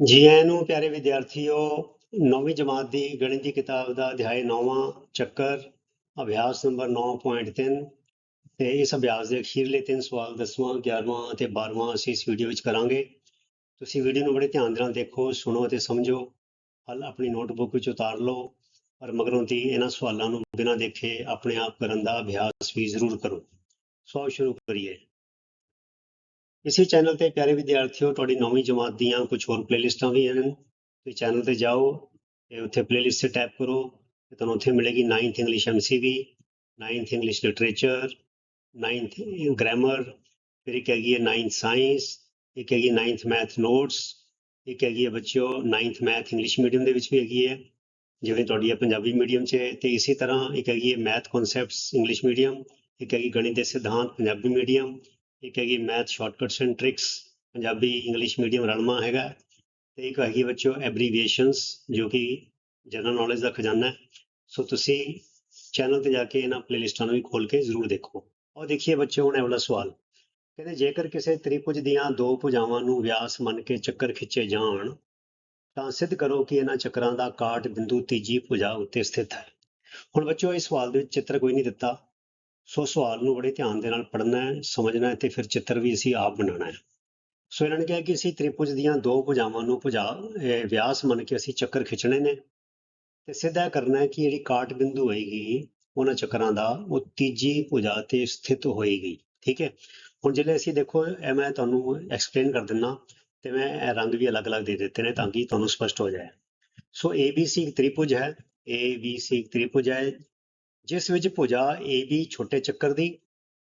ਜੀ ਆਇਆਂ ਨੂੰ, ਪਿਆਰੇ ਵਿਦਿਆਰਥੀਓ, ਨੌਵੀਂ ਜਮਾਤ ਦੀ ਗਣਿਤ ਦੀ ਕਿਤਾਬ ਦਾ ਅਧਿਆਇ 9ਵਾਂ ਚੱਕਰ, ਅਭਿਆਸ ਨੰਬਰ 9.3 ਤੇ ਇਸ ਅਭਿਆਸ ਦੇ ਅਖੀਰਲੇ ਤਿੰਨ ਸਵਾਲ 10ਵਾਂ 11ਵਾਂ ਅਤੇ 12ਵਾਂ ਅਸੀਂ ਇਸ ਵੀਡੀਓ ਵਿੱਚ ਕਰਾਂਗੇ। ਤੁਸੀਂ ਵੀਡੀਓ ਨੂੰ ਬੜੇ ਧਿਆਨ ਦੇ ਨਾਲ ਦੇਖੋ, ਸੁਣੋ ਅਤੇ ਸਮਝੋ। ਹੱਲ ਆਪਣੀ ਨੋਟਬੁੱਕ ਵਿੱਚ ਉਤਾਰ ਲਓ, ਪਰ ਮਗਰੋਂ ਦੀ ਇਹਨਾਂ ਸਵਾਲਾਂ ਨੂੰ ਬਿਨਾਂ ਦੇਖੇ ਆਪਣੇ ਆਪ ਕਰਨ ਦਾ ਅਭਿਆਸ ਵੀ ਜ਼ਰੂਰ ਕਰੋ। ਸੋ ਸ਼ੁਰੂ ਕਰੀਏ। ਇਸੇ ਚੈਨਲ ਤੇ ਪਿਆਰੇ ਵਿਦਿਆਰਥੀਓ, ਤੁਹਾਡੀ ਨੌਵੀਂ ਜਮਾਤ ਦੀਆਂ ਕੁਝ ਹੋਰ ਪਲੇਲਿਸਟਾਂ ਵੀ ਹਨ। ਤੁਸੀਂ ਚੈਨਲ ਤੇ ਜਾਓ ਤੇ ਉੱਥੇ ਪਲੇਲਿਸਟ ਤੇ ਟੈਪ ਕਰੋ ਤੇ ਤੁਹਾਨੂੰ ਉੱਥੇ ਮਿਲੇਗੀ 9th English MCV 9th English literature 9th grammar ਫਿਰ ਇੱਕ ਹੈਗੀ ਹੈ 9th ਸਾਇੰਸ ਇੱਕ ਹੈਗੀ 9th ਮੈਥ ਨੋਟਸ ਇੱਕ ਹੈਗੀ ਹੈ ਬੱਚਿਓ 9th ਮੈਥ ਇੰਗਲਿਸ਼ ਮੀਡੀਅਮ ਦੇ ਵਿੱਚ ਵੀ ਹੈਗੀ ਹੈ, ਜਿਵੇਂ ਤੁਹਾਡੀ ਹੈ ਪੰਜਾਬੀ ਮੀਡੀਅਮ 'ਚ ਹੈ। ਤੇ ਇਸੇ ਤਰ੍ਹਾਂ ਇੱਕ ਹੈਗੀ ਹੈ ਮੈਥ ਕਨਸੈਪਟਸ ਇੰਗਲਿਸ਼ ਮੀਡੀਅਮ ਇੱਕ ਹੈਗੀ ਗਣਿਤ ਦੇ ਸਿਧਾਂਤ ਪੰਜਾਬੀ ਮੀਡੀਅਮ ਇੱਕ ਹੈਗੀ math shortcuts and tricks Punjabi English medium ਰਲਮਾ ਹੈਗਾ। ਤੇ ਇੱਕ ਹੈਗੀ ਬੱਚਿਓ ਐਬਰੀਵੀਏਸ਼ਨਸ ਜੋ ਕਿ ਜਨਰਲ ਨੌਲੇਜ ਦਾ ਖਜ਼ਾਨਾ ਹੈ। ਸੋ ਤੁਸੀਂ ਚੈਨਲ ਤੇ ਜਾ ਕੇ ਇਹਨਾਂ ਪਲੇਲਿਸਟਾਂ ਨੂੰ ਵੀ ਖੋਲ ਕੇ ਜ਼ਰੂਰ ਦੇਖੋ। ਔਰ ਦੇਖੀਏ ਬੱਚੇ ਹੁਣ ਇਹ ਵਾਲਾ ਸਵਾਲ। ਕਹਿੰਦੇ ਜੇਕਰ ਕਿਸੇ ਤ੍ਰਿਭੁਜ ਦੀਆਂ ਦੋ ਭੁਜਾਵਾਂ ਨੂੰ ਵਿਆਸ ਮੰਨ ਕੇ ਚੱਕਰ ਖਿੱਚੇ ਜਾਣ, ਤਾਂ ਸਿੱਧ ਕਰੋ ਕਿ ਇਹਨਾਂ ਚੱਕਰਾਂ ਦਾ ਕਾਟ ਬਿੰਦੂ ਤੀਜੀ ਭੁਜਾ ਉੱਤੇ ਸਥਿਤ ਹੈ। ਹੁਣ ਬੱਚਿਓ ਇਸ ਸਵਾਲ ਦੇ ਵਿੱਚ ਚਿੱਤਰ ਕੋਈ ਨਹੀਂ ਦਿੱਤਾ। ਸੋ ਸਵਾਲ ਨੂੰ ਬੜੇ ਧਿਆਨ ਦੇ ਨਾਲ ਪੜ੍ਹਨਾ ਹੈ, ਸਮਝਣਾ ਹੈ ਤੇ ਫਿਰ ਚਿੱਤਰ ਵੀ ਅਸੀਂ ਆਪ ਬਣਾਉਣਾ ਹੈ। ਸੋ ਇਹਨਾਂ ਨੇ ਕਿਹਾ ਕਿ ਅਸੀਂ ਤ੍ਰਿਭੁਜ ਦੀਆਂ ਦੋ ਭੁਜਾਵਾਂ ਨੂੰ ਭੁਜਾ, ਇਹ ਵਿਆਸ ਮੰਨ ਕੇ ਅਸੀਂ ਚੱਕਰ ਖਿੱਚਣੇ ਨੇ ਤੇ ਸਿੱਧਾ ਕਰਨਾ ਹੈ ਕਿ ਜਿਹੜੀ ਕਾਟ ਬਿੰਦੂ ਹੋਏਗੀ, ਉਹਨਾਂ ਚੱਕਰਾਂ ਦਾ, ਉਹ ਤੀਜੀ ਭੁਜਾ ਤੇ ਸਥਿਤ ਹੋਏਗੀ, ਠੀਕ ਹੈ? ਹੁਣ ਜਿਹੜੇ ਅਸੀਂ ਦੇਖੋ, ਇਹ ਮੈਂ ਤੁਹਾਨੂੰ ਐਕਸਪਲੇਨ ਕਰ ਦਿੰਨਾ ਤੇ ਮੈਂ ਇਹ ਰੰਗ ਵੀ ਅਲੱਗ-ਅਲੱਗ ਦੇ ਦਿੱਤੇ ਨੇ ਤਾਂ ਕਿ ਤੁਹਾਨੂੰ ਸਪਸ਼ਟ ਹੋ ਜਾਏ। ਸੋ ABC ਇੱਕ ਤ੍ਰਿਭੁਜ ਹੈ ABC ਇੱਕ ਤ੍ਰਿਭੁਜ ਹੈ ਜਿਸ ਵਿੱਚ ਭੁਜਾ AB ਛੋਟੇ ਚੱਕਰ ਦੀ,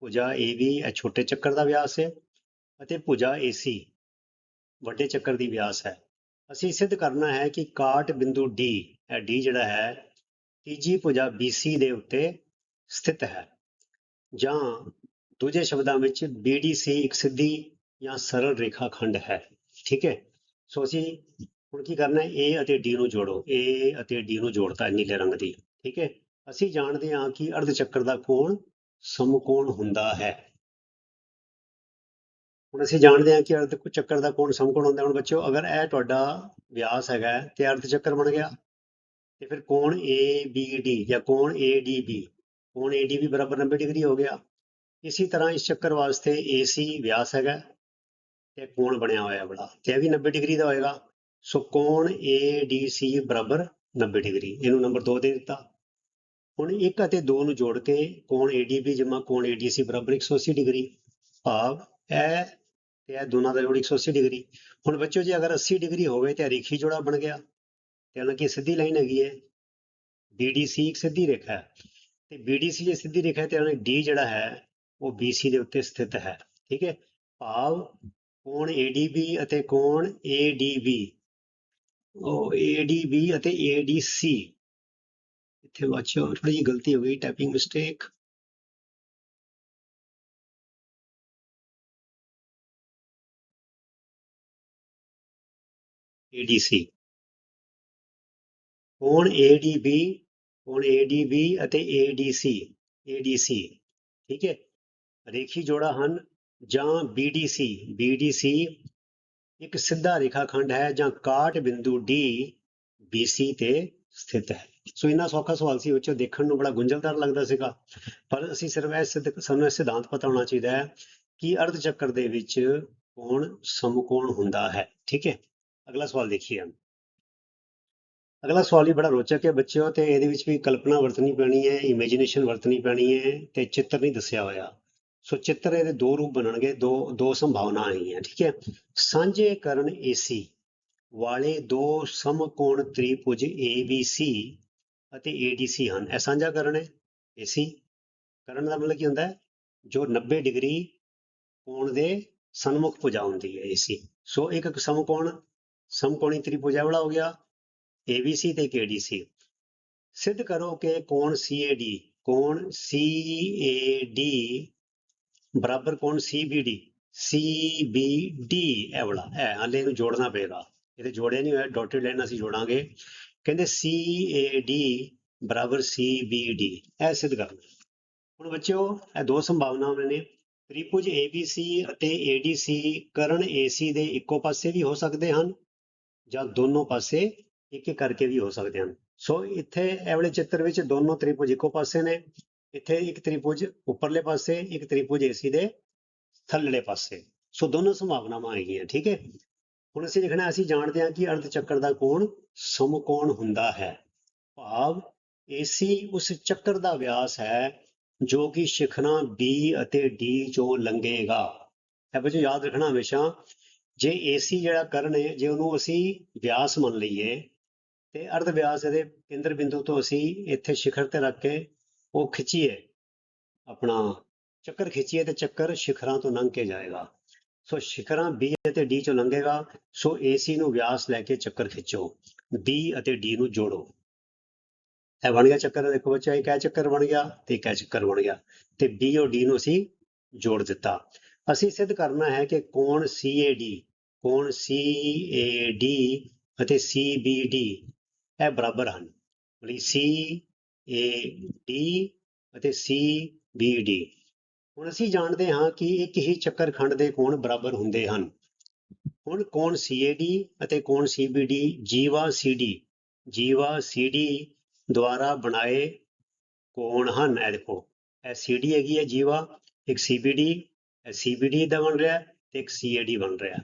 ਭੁਜਾ AB ਇਹ ਛੋਟੇ ਚੱਕਰ ਦਾ ਵਿਆਸ ਹੈ ਅਤੇ ਭੁਜਾ AC ਵੱਡੇ ਚੱਕਰ ਦੀ ਵਿਆਸ ਹੈ। ਅਸੀਂ ਸਿੱਧ ਕਰਨਾ ਹੈ ਕਿ ਕਾਟ ਬਿੰਦੂ D, ਇਹ D ਜਿਹੜਾ ਹੈ, ਤੀਜੀ ਭੁਜਾ BC ਦੇ ਉੱਤੇ ਸਥਿਤ ਹੈ। ਜਾਂ ਦੂਜੇ ਸ਼ਬਦਾਂ ਵਿੱਚ BDC ਇੱਕ ਸਿੱਧੀ ਜਾਂ ਸਰਲ ਰੇਖਾ ਖੰਡ ਹੈ। ਠੀਕ ਹੈ? ਸੋ ਅਸੀਂ ਹੁਣ ਕੀ ਕਰਨਾ ਹੈ? A ਅਤੇ D ਨੂੰ ਜੋੜੋ। A ਅਤੇ D ਨੂੰ ਜੋੜਤਾ ਨੀਲੇ ਰੰਗ ਦੀ। ਠੀਕ ਹੈ? ਅਸੀਂ ਜਾਣਦੇ ਹਾਂ ਕਿ ਅਰਧ ਚੱਕਰ ਦਾ ਕੋਣ ਸਮਕੋਣ ਹੁੰਦਾ ਹੈ। ਹੁਣ ਅਸੀਂ ਜਾਣਦੇ ਹਾਂ ਕਿ ਅਰਧ ਚੱਕਰ ਦਾ ਕੋਣ ਸਮਕੋਣ ਹੁੰਦਾ ਹੁਣ ਬੱਚਿਓ, ਅਗਰ ਇਹ ਤੁਹਾਡਾ ਵਿਆਸ ਹੈਗਾ ਹੈ ਤੇ ਅਰਧ ਚੱਕਰ ਬਣ ਗਿਆ, ਤੇ ਫਿਰ ਕੋਣ ABD ਜਾਂ ਕੋਣ ADB ਕੋਣ ADB ਬਰਾਬਰ 90 ਡਿਗਰੀ ਹੋ ਗਿਆ। ਇਸੇ ਤਰ੍ਹਾਂ ਇਸ ਚੱਕਰ ਵਾਸਤੇ AC ਵਿਆਸ ਹੈਗਾ ਤੇ ਕੋਣ ਬਣਿਆ ਹੋਇਆ ਬੜਾ, ਤੇ ਇਹ ਵੀ 90 ਡਿਗਰੀ ਦਾ ਹੋਏਗਾ। ਸੋ ਕੋਣ ADC ਬਰਾਬਰ 90 ਡਿਗਰੀ, ਇਹਨੂੰ ਨੰਬਰ 2 ਦੇ ਦਿੱਤਾ। ਹੁਣ 1 ਅਤੇ 2 ਨੂੰ ਜੋੜ ਕੇ ਕੋਣ ADB ਜਮਾ ਕੋਣ ADC ਬਰਾਬਰ 180 ਡਿਗਰੀ ਭਾਵ ਇਹ ਤੇ ਇਹ ਦੋਨਾਂ ਦਾ ਜੋੜ 180 ਡਿਗਰੀ। ਹੁਣ ਬੱਚੋ ਜੇ ਅਗਰ 80 ਡਿਗਰੀ ਹੋਵੇ ਤੇ ਰੇਖੀ ਜੋੜਾ ਬਣ ਗਿਆ ਤੇ ਉਹਨਾਂ ਕੀ ਸਿੱਧੀ ਲਾਈਨ ਹੈਗੀ ਹੈ? BDC ਇੱਕ ਸਿੱਧੀ ਰੇਖਾ ਹੈ। ਤੇ BDC ਜੇ ਸਿੱਧੀ ਰੇਖਾ ਹੈ ਤੇ ਉਹਨਾਂ D ਜਿਹੜਾ ਹੈ, ਉਹ BC ਦੇ ਉੱਤੇ ਸਥਿਤ ਹੈ। ਠੀਕ ਹੈ? ਭਾਵ ਕੋਣ ADB ਅਤੇ ਕੋਣ ADB ਉਹ ADB ਅਤੇ ADC ਇੱਥੇ ਵਾਚੋ ਥੋੜੀ ਜਿਹੀ ਗਲਤੀ ਹੋ ਗਈ ਟਾਈਪਿੰਗ ਮਿਸਟੇਕ ADC ਕੋਣ ADB ਕੋਣ ADB ਅਤੇ ADC ADC ਠੀਕ ਹੈ? ਰੇਖੀ ਜੋੜਾ ਹਨ ਜਾਂ BDC BDC ਇੱਕ ਸਿੱਧਾ ਰੇਖਾ ਖੰਡ ਹੈ ਜਾਂ ਕਾਟ ਬਿੰਦੂ D BC ਤੇ ਸਥਿਤ ਹੈ। ਸੋ ਇੰਨਾ ਸੌਖਾ ਸਵਾਲ ਸੀ, ਉਹ 'ਚ ਦੇਖਣ ਨੂੰ ਬੜਾ ਗੁੰਝਲਦਾਰ ਲੱਗਦਾ ਸੀਗਾ। ਪਰ ਅਸੀਂ ਸਿਰਫ ਇਹ ਸਿੱਧ, ਸਾਨੂੰ ਇਹ ਸਿਧਾਂਤ ਪਤਾ ਹੋਣਾ ਚਾਹੀਦਾ ਹੈ ਕਿ ਅਰਧ ਚੱਕਰ ਦੇ ਵਿੱਚ ਕੋਣ ਸਮਕੋਣ ਹੁੰਦਾ ਹੈ। ਠੀਕ ਹੈ? ਅਗਲਾ ਸਵਾਲ ਦੇਖੀਏ ਅਗਲਾ ਸਵਾਲ ਹੀ ਬੜਾ ਰੋਚਕ ਹੈ ਬੱਚਿਓ, ਤੇ ਇਹਦੇ ਵਿੱਚ ਵੀ ਕਲਪਨਾ ਵਰਤਣੀ ਪੈਣੀ ਹੈ ਇਮੇਜਿਨੇਸ਼ਨ ਵਰਤਣੀ ਪੈਣੀ ਹੈ, ਤੇ ਚਿੱਤਰ ਨਹੀਂ ਦੱਸਿਆ ਹੋਇਆ। ਸੋ ਚਿੱਤਰ ਇਹਦੇ ਦੋ ਰੂਪ ਬਣਨਗੇ, ਦੋ ਦੋ ਸੰਭਾਵਨਾ ਹੈਗੀਆਂ ਠੀਕ ਹੈ? ਸਾਂਝੇ ਕਰਨ AC ਵਾਲੇ ਦੋ ਸਮਕੋਣ ਤ੍ਰਿਭੁਜ ABC ਅਤੇ ADC ਹਨ। ਇਹ ਸਾਂਝਾ ਕਰਨ ਹੈ AC ਕਰਨ ਦਾ ਮਤਲਬ ਕੀ ਹੁੰਦਾ ਹੈ, ਜੋ 90 ਡਿਗਰੀ ਕੋਣ ਦੇ ਸਨਮੁਖ ਭੁਜਾ ਹੁੰਦੀ ਹੈ AC ਸੋ ਇੱਕ ਸਮਕੋਣ, ਸਮਕੋਣੀ ਤ੍ਰਿਭੁਜ ਇਹ ਵਾਲਾ ਹੋ ਗਿਆ ABC ਤੇ ਇੱਕ ADC ਸਿੱਧ ਕਰੋ ਕਿ ਕੋਣ CAD ਕੋਣ CAD ਬਰਾਬਰ ਕੋਣ CBD CBD ਇਹ ਵਾਲਾ। ਇਹ ਹਾਲੇ ਇਹਨੂੰ ਜੋੜਨਾ ਪਏਗਾ। ਇਹਦੇ ਜੋੜਿਆ ਨਹੀਂ ਹੋਇਆ ਡਾਟਡ ਲਾਈਨ ਅਸੀਂ ਜੋੜਾਂਗੇ। ਕਹਿੰਦੇ CAD ਬਰਾਬਰ CBD ਇਹ ਸਿੱਧ ਕਰਨਾ ਹੁਣ ਬੱਚਿਓ, ਇਹ ਦੋ ਸੰਭਾਵਨਾਵਾਂ ਨੇ। ਤ੍ਰਿਭੁਜ ABC ਅਤੇ ADC ਕਰਨ AC ਦੇ ਇੱਕੋ ਪਾਸੇ ਵੀ ਹੋ ਸਕਦੇ ਹਨ ਜਾਂ ਦੋਨੋਂ ਪਾਸੇ ਇੱਕ ਇੱਕ ਕਰਕੇ ਵੀ ਹੋ ਸਕਦੇ ਹਨ। ਸੋ ਇੱਥੇ ਇਹ ਵਾਲੇ ਚਿੱਤਰ ਵਿੱਚ ਦੋਨੋਂ ਤ੍ਰਿਭੁਜ ਇੱਕੋ ਪਾਸੇ ਨੇ। ਇੱਥੇ ਇੱਕ ਤ੍ਰਿਭੁਜ ਉੱਪਰਲੇ ਪਾਸੇ, ਇੱਕ ਤ੍ਰਿਭੁਜ ਏਸੀ ਦੇ ਥੱਲੜੇ ਪਾਸੇ। ਸੋ ਦੋਨੋਂ ਸੰਭਾਵਨਾਵਾਂ ਹੈਗੀਆਂ, ਠੀਕ ਹੈ? ਹੁਣ ਅਸੀਂ ਲਿਖਣਾ, ਅਸੀਂ ਜਾਣਦੇ ਹਾਂ ਕਿ ਅਰਧ ਚੱਕਰ ਦਾ ਕੋਣ ਸਮਕੋਣ ਹੁੰਦਾ ਹੈ। ਭਾਵ ਏਸੀ ਉਸ ਚੱਕਰ ਦਾ ਵਿਆਸ ਹੈ ਜੋ ਕਿ ਸ਼ਿਖਰਾਂ B ਅਤੇ D ਚੋਂ ਲੰਘੇਗਾ। ਇਹ ਬੱਚੋ ਯਾਦ ਰੱਖਣਾ ਹਮੇਸ਼ਾ, ਜੇ ਏਸੀ ਜਿਹੜਾ ਕਰਨ ਹੈ, ਜੇ ਉਹਨੂੰ ਅਸੀਂ ਵਿਆਸ ਮੰਨ ਲਈਏ, ਤੇ ਅਰਧ ਵਿਆਸ ਇਹਦੇ ਕੇਂਦਰ ਬਿੰਦੂ ਤੋਂ ਅਸੀਂ ਇੱਥੇ ਸ਼ਿਖਰ ਤੇ ਰੱਖ ਕੇ ਉਹ ਖਿੱਚੀਏ। ਆਪਣਾ ਚੱਕਰ ਖਿੱਚੀਏ ਤੇ ਚੱਕਰ ਸ਼ਿਖਰਾਂ ਤੋਂ ਲੰਘ ਕੇ ਜਾਏਗਾ। ਸੋ ਸ਼ਿਖਰਾਂ B ਅਤੇ D ਚੋਂ ਲੰਘੇਗਾ। ਸੋ AC ਨੂੰ ਵਿਆਸ ਲੈ ਕੇ ਚੱਕਰ ਖਿੱਚੋ। B ਅਤੇ D ਨੂੰ ਜੋੜੋ। ਇਹ ਬਣ ਗਿਆ ਚੱਕਰ। ਦੇਖੋ ਬੱਚਾ ਇੱਕ ਇਹ ਚੱਕਰ ਬਣ ਗਿਆ ਤੇ ਇੱਕ ਚੱਕਰ ਬਣ ਗਿਆ। ਤੇ B ਔਰ D ਨੂੰ ਅਸੀਂ ਜੋੜ ਦਿੱਤਾ। ਅਸੀਂ ਸਿੱਧ ਕਰਨਾ ਹੈ ਕਿ ਕੋਣ CAD ਕੋਣ CAD ਅਤੇ CBD ਇਹ ਬਰਾਬਰ ਹਨ। ਮਤਲਬ CAD ਅਤੇ CBD ਹੁਣ ਅਸੀਂ ਜਾਣਦੇ ਹਾਂ ਕਿ ਇੱਕ ਹੀ ਚੱਕਰ ਖੰਡ ਦੇ ਕੋਣ ਬਰਾਬਰ ਹੁੰਦੇ ਹਨ। ਹੁਣ ਕੋਣ CAD ਅਤੇ ਕੋਣ CBD ਜੀਵਾ CD ਜੀਵਾ CD ਦੁਆਰਾ ਬਣਾਏ ਕੋਣ ਹਨ। ਇਹ ਦੇਖੋ, ਇਹ CD ਹੈਗੀ ਹੈ ਜੀਵਾ, ਇੱਕ CBD ਇਹ CBD ਦਾ ਬਣ ਰਿਹਾ ਤੇ ਇੱਕ CAD ਬਣ ਰਿਹਾ।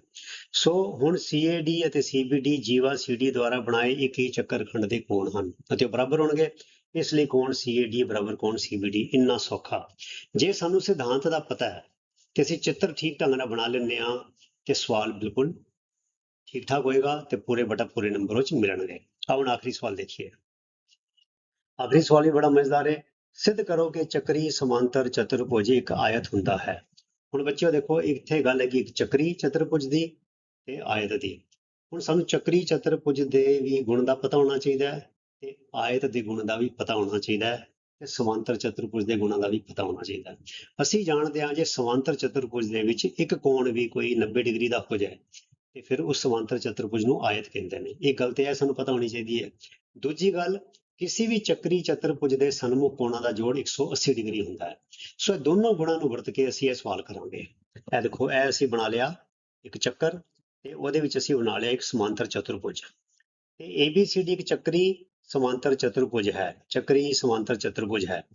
ਸੋ ਹੁਣ CAD ਅਤੇ CBD ਜੀਵਾ CD ਦੁਆਰਾ ਬਣਾਏ ਇੱਕ ਹੀ ਚੱਕਰ ਖੰਡ ਦੇ ਕੋਣ ਹਨ ਅਤੇ ਉਹ ਬਰਾਬਰ ਹੋਣਗੇ। ਇਸ ਲਈ ਕੋਣ CAD ਬਰਾਬਰ, ਕੋਣ CBD ਇੰਨਾ ਸੌਖਾ। ਜੇ ਸਾਨੂੰ ਸਿਧਾਂਤ ਦਾ ਪਤਾ ਹੈ ਤੇ ਅਸੀਂ ਚਿੱਤਰ ਠੀਕ ਢੰਗ ਨਾਲ ਬਣਾ ਲੈਂਦੇ ਹਾਂ, ਤੇ ਸਵਾਲ ਬਿਲਕੁਲ ਠੀਕ ਠਾਕ ਹੋਏਗਾ ਤੇ ਪੂਰੇ ਬਟਾ ਪੂਰੇ ਨੰਬਰ ਵਿੱਚ ਮਿਲਣਗੇ। ਆਹ ਹੁਣ ਆਖਰੀ ਸਵਾਲ ਦੇਖੀਏ। ਆਖਰੀ ਸਵਾਲ ਵੀ ਬੜਾ ਮਜ਼ੇਦਾਰ ਹੈ। ਸਿੱਧ ਕਰੋ ਕਿ ਚੱਕਰੀ, ਸਮਾਂਤਰ, ਚਤੁਰਭੁਜ ਇੱਕ ਆਇਤ ਹੁੰਦਾ ਹੈ। ਹੁਣ ਬੱਚਿਓ ਦੇਖੋ, ਇੱਥੇ ਗੱਲ ਹੈ ਕਿ ਇੱਕ ਚੱਕਰੀ, ਚਤੁਰਭੁਜ ਦੀ ਤੇ ਆਇਤ ਦੀ। ਹੁਣ ਸਾਨੂੰ ਚੱਕਰੀ, ਚਤੁਰਭੁਜ ਦੇ ਵੀ ਗੁਣ ਦਾ ਪਤਾ ਹੋਣਾ ਚਾਹੀਦਾ ਹੈ। ਤੇ ਆਇਤ ਦੇ ਗੁਣ ਦਾ ਵੀ ਪਤਾ ਹੋਣਾ ਚਾਹੀਦਾ ਹੈ ਤੇ ਸਮਾਂਤਰ ਚਤੁਰਭੁਜ ਦੇ ਗੁਣਾਂ ਦਾ ਵੀ ਪਤਾ ਹੋਣਾ ਚਾਹੀਦਾ ਅਸੀਂ ਜਾਣਦੇ ਹਾਂ ਜੇ ਸਮਾਂਤਰ ਚਤੁਰਭੁਜ ਦੇ ਵਿੱਚ ਇੱਕ ਕੋਣ ਵੀ ਕੋਈ 90 ਡਿਗਰੀ ਦਾ ਹੋ ਜਾਏ ਤੇ ਫਿਰ ਉਸ ਸਮਾਂਤਰ ਚਤੁਰਭੁਜ ਨੂੰ ਆਇਤ ਕਹਿੰਦੇ ਨੇ। ਇਹ ਗੱਲ ਤੇ ਇਹ ਸਾਨੂੰ ਪਤਾ ਹੋਣੀ ਚਾਹੀਦੀ ਹੈ। ਦੂਜੀ ਗੱਲ, ਕਿਸੇ ਵੀ ਚੱਕਰੀ ਚਤੁਰਭੁਜ ਦੇ ਸਨਮੁਖ ਕੋਣਾਂ ਦਾ ਜੋੜ 180 ਡਿਗਰੀ ਹੁੰਦਾ ਹੈ। ਸੋ ਇਹ ਦੋਨੋਂ ਗੁਣਾਂ ਨੂੰ ਵਰਤ ਕੇ ਅਸੀਂ ਇਹ ਸਵਾਲ ਕਰਾਂਗੇ। ਇਹ ਦੇਖੋ, ਇਹ ਅਸੀਂ ਬਣਾ ਲਿਆ ਇੱਕ ਚੱਕਰ ਤੇ ਉਹਦੇ ਵਿੱਚ ਅਸੀਂ ਬਣਾ ਲਿਆ ਇੱਕ ਸਮਾਂਤਰ ਚਤੁਰਭੁਜ। ਤੇ ABCD ਇੱਕ ਚੱਕਰੀ ਸਮਾਂਤਰ ਚਤੁਰਭੁਜ ਹੈ, ਚੱਕਰੀ ਸਮਾਂਤਰ ਚਤੁਰਭੁਜ ਹੈ।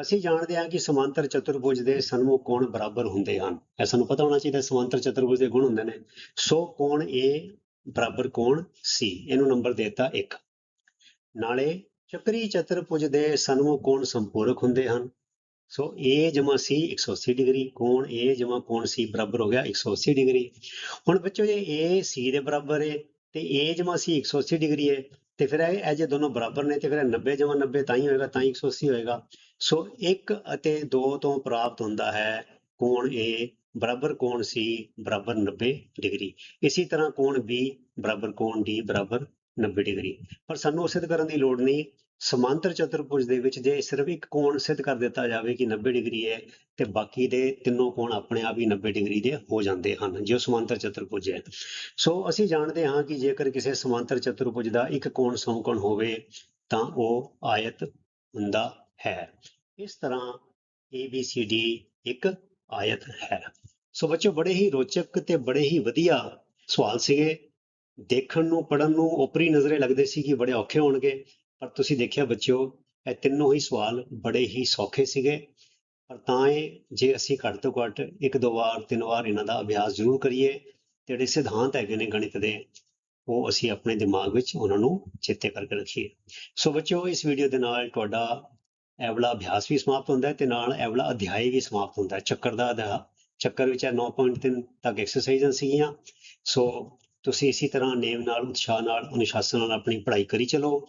ਅਸੀਂ ਜਾਣਦੇ ਹਾਂ ਕਿ ਸਮਾਂਤਰ ਚਤੁਰਭੁਜ ਦੇ ਸਨਮੁਖ ਕੋਣ ਬਰਾਬਰ ਹੁੰਦੇ ਹਨ। ਇਹ ਸਾਨੂੰ ਪਤਾ ਹੋਣਾ ਚਾਹੀਦਾ, ਸਮਾਂਤਰ ਚਤੁਰਭੁਜ ਦੇ ਗੁਣ ਹੁੰਦੇ ਨੇ। ਸੋ ਕੋਣ A ਬਰਾਬਰ ਕੋਣ C, ਇਹਨੂੰ ਨੰਬਰ ਦਿੱਤਾ 1 ਨਾਲੇ ਚੱਕਰੀ ਚਤੁਰਭੁਜ ਦੇ ਸਨਮੁਖ ਕੋਣ ਸੰਪੂਰਕ ਹੁੰਦੇ ਹਨ। ਸੋ A ਜਮਾ C 180 ਡਿਗਰੀ, ਕੋਣ A ਜਮਾ ਕੋਣ C ਬਰਾਬਰ ਹੋ ਗਿਆ 180 ਡਿਗਰੀ। ਹੁਣ ਬੱਚੋ ਜੇ A C ਦੇ ਬਰਾਬਰ ਹੈ ਤੇ A ਜਮਾ C 180 ਡਿਗਰੀ ਹੈ ਤੇ ਫਿਰ ਇਹ ਇਹ ਜੇ ਦੋਨੋਂ ਬਰਾਬਰ ਨੇ ਤੇ ਫਿਰ ਇਹ 90 ਜਮਾ 90 ਤਾਂ ਹੀ ਹੋਏਗਾ, ਤਾਂ ਹੀ 180 ਹੋਏਗਾ। ਸੋ 1 ਅਤੇ 2 ਤੋਂ ਪ੍ਰਾਪਤ ਹੁੰਦਾ ਹੈ ਕੋਣ A, ਬਰਾਬਰ ਕੋਣ C, ਬਰਾਬਰ 90 ਡਿਗਰੀ। ਇਸੇ ਤਰ੍ਹਾਂ ਕੋਣ B, ਬਰਾਬਰ ਕੋਣ D, ਬਰਾਬਰ 90 ਡਿਗਰੀ। ਪਰ ਸਾਨੂੰ ਉਸੇ ਕਰਨ ਦੀ ਲੋੜ ਨਹੀਂ। ਸਮਾਂਤਰ ਚਤੁਰਭੁਜ ਦੇ ਵਿੱਚ ਜੇ ਸਿਰਫ ਇੱਕ ਕੋਣ ਸਿੱਧ ਕਰ ਦਿੱਤਾ ਜਾਵੇ ਕਿ 90 ਡਿਗਰੀ ਹੈ, ਤੇ ਬਾਕੀ ਦੇ ਤਿੰਨੋਂ ਕੋਣ ਆਪਣੇ ਆਪ ਹੀ 90 ਡਿਗਰੀ ਦੇ ਹੋ ਜਾਂਦੇ ਹਨ, ਜੋ ਸਮਾਂਤਰ ਚਤੁਰਭੁਜ ਹੈ। ਸੋ ਅਸੀਂ ਜਾਣਦੇ ਹਾਂ ਕਿ ਜੇਕਰ ਕਿਸੇ ਸਮਾਂਤਰ ਚਤੁਰਭੁਜ ਦਾ ਇੱਕ ਕੋਣ ਸਮਕੋਣ ਹੋਵੇ, ਤਾਂ ਉਹ ਆਇਤ ਹੁੰਦਾ ਹੈ। ਇਸ ਤਰ੍ਹਾਂ ABCD ਇੱਕ ਆਇਤ ਹੈ। ਸੋ ਬੱਚੋ ਬੜੇ ਹੀ ਰੋਚਕ ਤੇ ਬੜੇ ਹੀ ਵਧੀਆ ਸਵਾਲ ਸੀਗੇ। ਦੇਖਣ ਨੂੰ ਪੜਨ ਨੂੰ ਓਪਰੀ ਨਜ਼ਰੇ ਲੱਗਦੇ ਸੀ ਕਿ ਬੜੇ ਔਖੇ ਹੋਣਗੇ। ਪਰ ਤੁਸੀਂ ਦੇਖਿਆ ਬੱਚਿਓ, ਇਹ ਤਿੰਨੋਂ ਹੀ ਸਵਾਲ ਬੜੇ ਹੀ ਸੌਖੇ ਸੀਗੇ। ਪਰ ਤਾਂ ਇਹ ਜੇ ਅਸੀਂ ਘੱਟ ਤੋਂ ਘੱਟ ਇੱਕ ਦੋ ਵਾਰ, ਤਿੰਨ ਵਾਰ ਇਹਨਾਂ ਦਾ ਅਭਿਆਸ ਜ਼ਰੂਰ ਕਰੀਏ ਜਿਹੜੇ ਸਿਧਾਂਤ ਹੈਗੇ ਨੇ ਗਣਿਤ ਦੇ, ਉਹ ਅਸੀਂ ਆਪਣੇ ਦਿਮਾਗ ਵਿੱਚ ਉਹਨਾਂ ਨੂੰ ਚੇਤੇ ਕਰਕੇ ਰੱਖੀਏ। ਸੋ ਬੱਚਿਓ, ਇਸ ਵੀਡੀਓ ਦੇ ਨਾਲ ਤੁਹਾਡਾ ਇਹ ਵਾਲਾ ਅਭਿਆਸ ਵੀ ਸਮਾਪਤ ਹੁੰਦਾ ਹੈ ਤੇ ਨਾਲ ਐਵਲਾ ਅਧਿਆਇ ਵੀ ਸਮਾਪਤ ਹੁੰਦਾ ਹੈ। ਚੱਕਰ ਦਾ ਅਧਿਆ, ਚੱਕਰ ਵਿੱਚ ਇਹ 9.3 ਤੱਕ ਐਕਸਰਸਾਈਜ਼ਾਂ ਸੀਗੀਆਂ। ਸੋ ਤੁਸੀਂ ਇਸੇ ਤਰ੍ਹਾਂ ਨੇਮ ਨਾਲ, ਉਤਸ਼ਾਹ ਨਾਲ, ਅਨੁਸ਼ਾਸਨ ਨਾਲ ਆਪਣੀ ਪੜ੍ਹਾਈ ਕਰੀ ਚਲੋ।